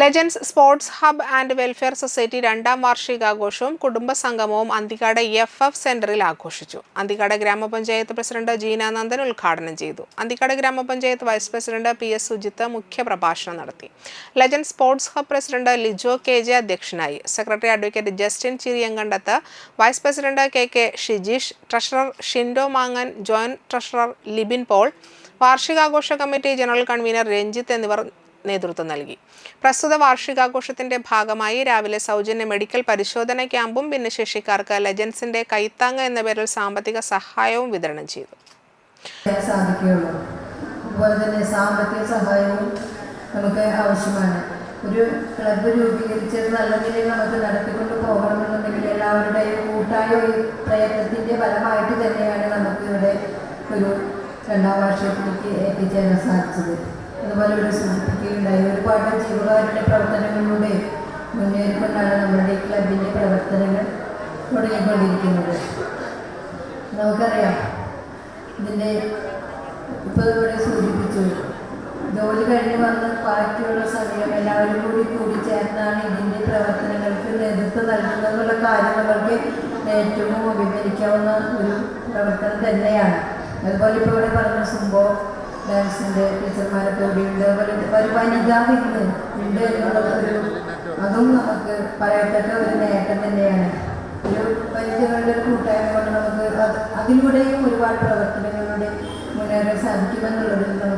Legends sports hub and welfare society രണ്ടാം വാർഷികാഘോഷവും കുടുംബസംഗമവും അന്തിക്കാട് എഫ് എഫ് സെന്ററിൽ ആഘോഷിച്ചു. അന്തിക്കാട് ഗ്രാമപഞ്ചായത്ത് പ്രസിഡന്റ് ജീനാനന്ദൻ ഉദ്ഘാടനം ചെയ്തു. അന്തിക്കാട് ഗ്രാമപഞ്ചായത്ത് vice president P S Sujith മുഖ്യപ്രഭാഷണം നടത്തി. Legends sports hub president Lijo K J അധ്യക്ഷനായി. Secretary advocate Justin Chiriyankandath vice president K K Shijeesh treasurer Shindo മാങ്ങൻ joint treasurer Libin Paul വാർഷികാഘോഷ കമ്മിറ്റി ജനറൽ കൺവീനർ രഞ്ജിത്ത് എന്നിവർ നേതൃത്വം നൽകി. പ്രസ്തുത വാർഷികാഘോഷത്തിന്റെ ഭാഗമായി രാവിലെ സൗജന്യ മെഡിക്കൽ പരിശോധന ക്യാമ്പും ഭിന്നശേഷിക്കാർക്ക് ലെജൻസിന്റെ കൈത്താങ്ങ് എന്ന പേരിൽ സാമ്പത്തിക സഹായവും വിതരണം ചെയ്തു. സാമ്പത്തിക സഹായവും നമുക്ക് ആവശ്യമാണ്. ഒരു ക്ലബ്ബ് രൂപീകരിച്ചത് നല്ല നിലയിൽ നമുക്ക് നടത്തിക്കൊണ്ട് പോകണമെന്നുണ്ടെങ്കിൽ എല്ലാവരുടെയും കൂട്ടായ ഒരു പ്രയത്നത്തിന്റെ ഫലമായിട്ട് തന്നെയാണ് നമുക്ക് ഇവിടെ ഒരു രണ്ടാം വർഷത്തിലേക്ക് എത്തിച്ചേരാൻ സാധിച്ചത്. അതുപോലെ ഇവിടെ സമർപ്പിക്കുകയുണ്ടായി. ഒരുപാട് ജീവകാരുടെ പ്രവർത്തനങ്ങളിലൂടെ മുന്നേറിക്കൊണ്ടാണ് നമ്മുടെ ക്ലബിന്റെ പ്രവർത്തനങ്ങൾ തുടങ്ങിക്കൊണ്ടിരിക്കുന്നത് നമുക്കറിയാം ഇതിന്റെ ഇപ്പോൾ ഇവിടെ സൂചിപ്പിച്ചു ജോലി കഴിഞ്ഞ് വന്ന് പാർട്ടിയുള്ള സമയം എല്ലാവരും കൂടി കൂടി ചേർന്നാണ് ഇതിന്റെ പ്രവർത്തനങ്ങൾക്ക് നേതൃത്വം നൽകുന്നതെന്നുള്ള കാര്യങ്ങൾക്ക് ഏറ്റവും അഭിമുഖീകരിക്കാവുന്ന ഒരു പ്രവർത്തനം തന്നെയാണ്. അതുപോലെ ഇപ്പോൾ ഇവിടെ പറഞ്ഞ സുംബോ ഡാൻസിന്റെ ടീച്ചർമാരൊക്കെ കൂടിയുണ്ട് അതുപോലെ ഒരു വനിതാ വിരുന്ന് ഉണ്ട് എന്നുള്ളത് ഒരു അതും നമുക്ക് പറയത്തക്ക ഒരു നേട്ടം തന്നെയാണ്. ഒരു വനിതകളുടെ ഒരു കൂട്ടായ്മ കൊണ്ട് നമുക്ക് അതിലൂടെയും ഒരുപാട് പ്രവർത്തനങ്ങളിലൂടെ മുന്നേറാൻ സാധിക്കുമെന്നുള്ളതിൽ നമുക്ക്